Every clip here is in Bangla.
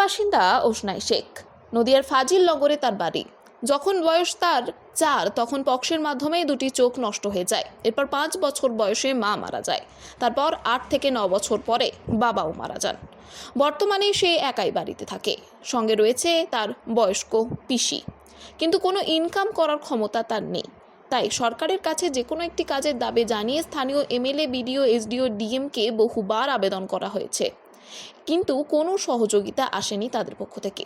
বাসিন্দা ওসনাই শেখ। নদিয়ার ফাজিল নগরে তার বাড়ি। যখন বয়স তার চার, তখন পক্সের মাধ্যমেই দুটি চোখ নষ্ট হয়ে যায়। এরপর পাঁচ বছর বয়সে মা মারা যায়। তারপর আট থেকে ন বছর পরে বাবাও মারা যান। বর্তমানে সে একাই বাড়িতে থাকে। সঙ্গে রয়েছে তার বয়স্ক পিসি। কিন্তু কোনো ইনকাম করার ক্ষমতা তার নেই। তাই সরকারের কাছে যে কোনো একটি কাজের দাবি জানিয়ে স্থানীয় এমএলএ, বিডিও, এসডিও, ডিএমকে বহুবার আবেদন করা হয়েছে। কিন্তু কোনো সহযোগিতা আসেনি তাদের পক্ষ থেকে।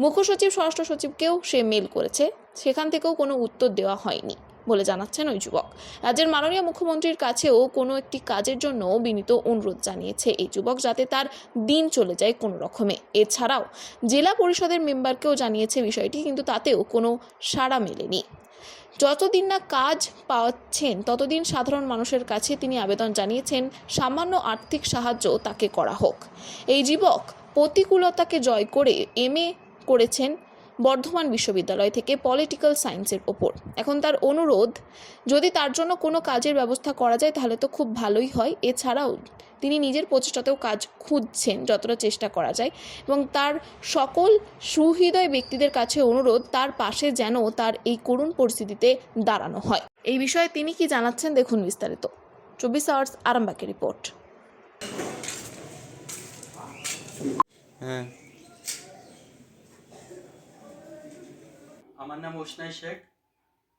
মুখ্য সচিব, স্বরাষ্ট্র সচিবকেও সে মেল করেছে। সেখান থেকেও কোনো উত্তর দেওয়া হয়নি বলে জানাচ্ছেন ওই যুবক। রাজ্যের মাননীয় মুখ্যমন্ত্রীর কাছেও কোনো একটি কাজের জন্য বিনীত অনুরোধ জানিয়েছে এই যুবক যাতে তার দিন চলে যায় কোনো রকমে। এছাড়াও জেলা পরিষদের মেম্বারকেও জানিয়েছে বিষয়টি, কিন্তু তাতেও কোনো সাড়া মেলেনি। যতদিন না কাজ পাচ্ছেন, ততদিন সাধারণ মানুষের কাছে তিনি আবেদন জানিয়েছেন, সামান্য আর্থিক সাহায্য তাকে করা হোক। এই যুবক প্রতিকূলতাকে জয় করে, এম করেছেন বর্ধমান বিশ্ববিদ্যালয় থেকে পলিটিক্যাল সায়েন্সের ওপর। এখন তার অনুরোধ, যদি তার জন্য কোনো কাজের ব্যবস্থা করা যায় তাহলে তো খুব ভালোই হয়। এছাড়াও তিনি নিজের প্রচেষ্টাতেও কাজ খুঁজছেন যতটা চেষ্টা করা যায় এবং তার সকল সুহৃদয় ব্যক্তিদের কাছে অনুরোধ, তার পাশে যেন তার এই করুণ পরিস্থিতিতে দাঁড়ানো হয়। এই বিষয়ে তিনি কি জানাচ্ছেন দেখুন বিস্তারিত। চব্বিশ আওয়ার্স আরামবাগের রিপোর্ট। হ্যাঁ আমার নাম ওসনাই শেখ।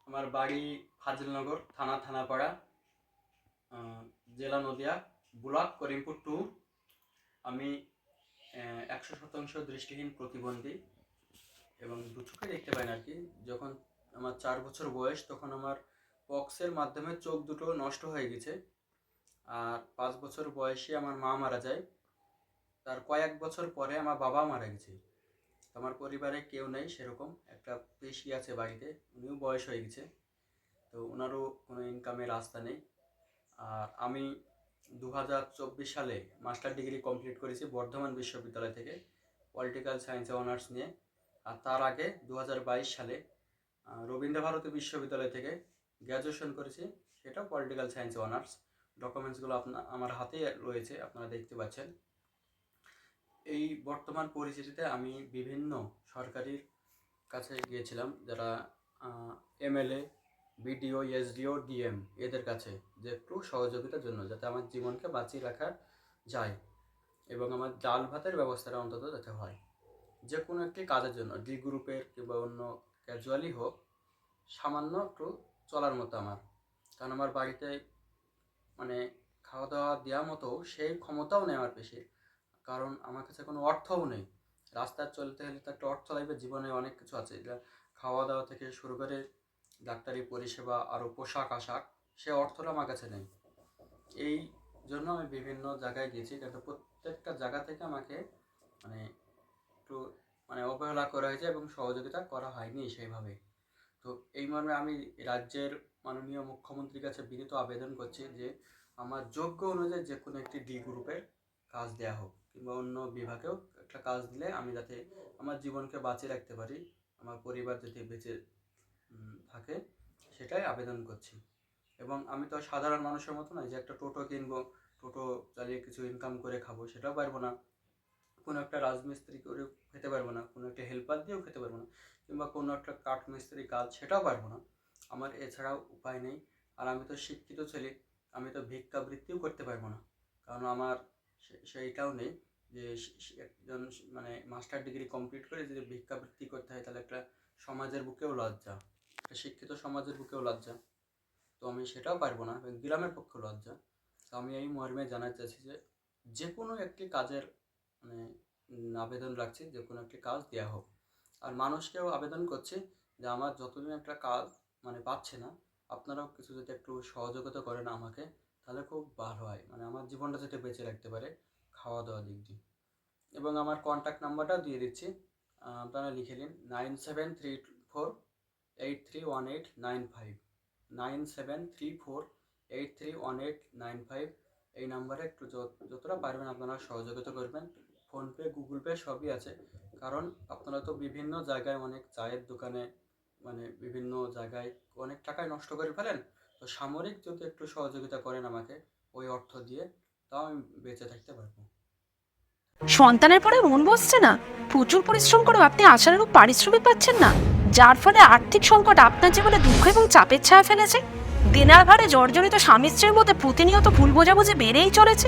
আমার বাড়ি ফাজিলনগর, থানা থানাপাড়া জেলা নদিয়া, ব্লক করিমপুর টু। আমি একশো শতাংশ দৃষ্টিহীন প্রতিবন্ধী এবং দু চোখে দেখতে পাই না আর কি। যখন আমার চার বছর বয়স, তখন আমার পক্সের মাধ্যমে চোখ দুটো নষ্ট হয়ে গেছে। আর পাঁচ বছর বয়সে আমার মা মারা যায়। তার কয়েক বছর পরে আমার বাবা মারা গেছে। আমার পরিবারে কেউ নেই সেরকম। একটা পেশি আছে বাড়িতে, উনিও বয়স হয়ে গেছে। তো ওনারও কোনো ইনকামের রাস্তা নেই। আর আমি দু হাজার চব্বিশ সালে মাস্টার ডিগ্রি কমপ্লিট করেছি বর্ধমান বিশ্ববিদ্যালয় থেকে পলিটিক্যাল সায়েন্সে অনার্স নিয়ে। আর তার আগে দু হাজার বাইশ সালে রবীন্দ্রভারতী বিশ্ববিদ্যালয় থেকে গ্র্যাজুয়েশন করেছি। সেটাও পলিটিক্যাল সায়েন্সে অনার্স ডকুমেন্টসগুলো আপনার আমার হাতে রয়েছে, আপনারা দেখতে পাচ্ছেন। এই বর্তমান পরিস্থিতিতে আমি বিভিন্ন সরকারির কাছে গিয়েছিলাম, যারা এমএলএ, বিডিও, এসডিও, ডিএম, এদের কাছে, যে একটু সহযোগিতার জন্য, যাতে আমার জীবনকে বাঁচিয়ে রাখা যায় এবং আমার ডাল ভাতের ব্যবস্থাটা অন্তত যাতে হয়। যে কোনো একটি কাজের জন্য, ডি গ্রুপের কিংবা অন্য ক্যাজুয়ালি হোক, সামান্য একটু চলার মতো আমার। কারণ আমার বাড়িতে মানে খাওয়া দাওয়া দেওয়ার মতো সেই ক্ষমতাও নেই আমার পেশে কারণ আমার কাছে কোনো অর্থও নেই। রাস্তায় চলতে হলে তো একটা অর্থ লাগবে, জীবনে অনেক কিছু আছে। যা খাওয়া দাওয়া থেকে শুরু করে ডাক্তারি পরিষেবা আরও পোশাক আশাক, সে অর্থটা আমার কাছে নেই। এই জন্য আমি বিভিন্ন জায়গায় গেছি, কিন্তু প্রত্যেকটা জায়গা থেকে আমাকে মানে একটু মানে অবহেলা করা হয়েছে এবং সহযোগিতা করা হয়নি সেইভাবে। তো এই মর্মে আমি রাজ্যের মাননীয় মুখ্যমন্ত্রীর কাছে বিনীত আবেদন করছি যে, আমার যোগ্য অনুযায়ী যে কোনো একটি ডি গ্রুপের কাজ দেওয়া হোক। কিংবা অন্য বিভাগেও একটা কাজ দিলে আমি যাতে আমার জীবনকে বাঁচিয়ে রাখতে পারি, আমার পরিবার যাতে বেঁচে থাকে, সেটাই আবেদন করছি। এবং আমি তো সাধারণ মানুষের মতো নয় যে একটা টোটো কিনবো, টোটো চালিয়ে কিছু ইনকাম করে খাব, সেটাও পারব না। কোনো একটা রাজমিস্ত্রি করে খেতে পারব না, কোনো একটা হেল্পার দিয়েও খেতে পারব না, কিংবা কোনো একটা কাঠমিস্ত্রি কাজ, সেটাও পারব না। আমার এছাড়াও উপায় নেই। আর আমি তো শিক্ষিত ছেলে, আমি তো ভিক্ষাবৃত্তিও করতে পারব না। কারণ আমার সেইটাও নেই যে একজন মানে মাস্টার ডিগ্রি কমপ্লিট করে যদি ভিক্ষাবৃত্তি করতে হয় তাহলে একটা সমাজের বুকেও লজ্জা। একটা শিক্ষিত সমাজের বুকেও লজ্জা। তো আমি সেটাও পারব না গ্রামের পক্ষে লজ্জা। তো আমি এই মর্মে জানাতে চাইছি যে যে কোনো একটি কাজের মানে আবেদন রাখছি যে কোনো একটি কাজ দেওয়া হোক। আর মানুষকেও আবেদন করছি যে আমার যতদিন একটা কাজ মানে পাচ্ছে না, আপনারাও কিছু যদি একটু সহযোগিতা করেন আমাকে তাহলে খুব ভালো হয়। মানে আমার জীবনটা যাতে বেঁচে রাখতে পারে খাওয়া দাওয়া দিক দিয়ে। এবং আমার কন্ট্যাক্ট নাম্বারটাও দিয়ে দিচ্ছি। আপনারা লিখে নিন nine seven three four eight three one eight nine five nine seven three four eight three one eight nine five এই নাম্বারে একটু যত- যতটা পারবেন আপনারা সহযোগিতা করবেন। ফোনপে, গুগল পে সবই আছে। কারণ আপনারা তো বিভিন্ন জায়গায় অনেক চায়ের দোকানে মানে বিভিন্ন জায়গায় অনেক টাকায় নষ্ট করে ফেলেন। তো সামরিক যদি একটু সহযোগিতা করেন আমাকে, ওই অর্থ দিয়ে, তাও আমি বেঁচে থাকতে পারব। সন্তানের পরে মন বসছে না। প্রচুর পরিশ্রম করেও আপনি আশানুরূপ পারিশ্রমিক পাচ্ছেন না। যার ফলে আর্থিক সংকট আপনার জীবনে দুঃখ এবং চাপের ছায়া ফেলেছে। দিনার ভারে জর্জরিত স্বামী স্ত্রীর মধ্যে প্রতিনিয়ত ভুল বোঝাবুঝি বেড়েই চলেছে।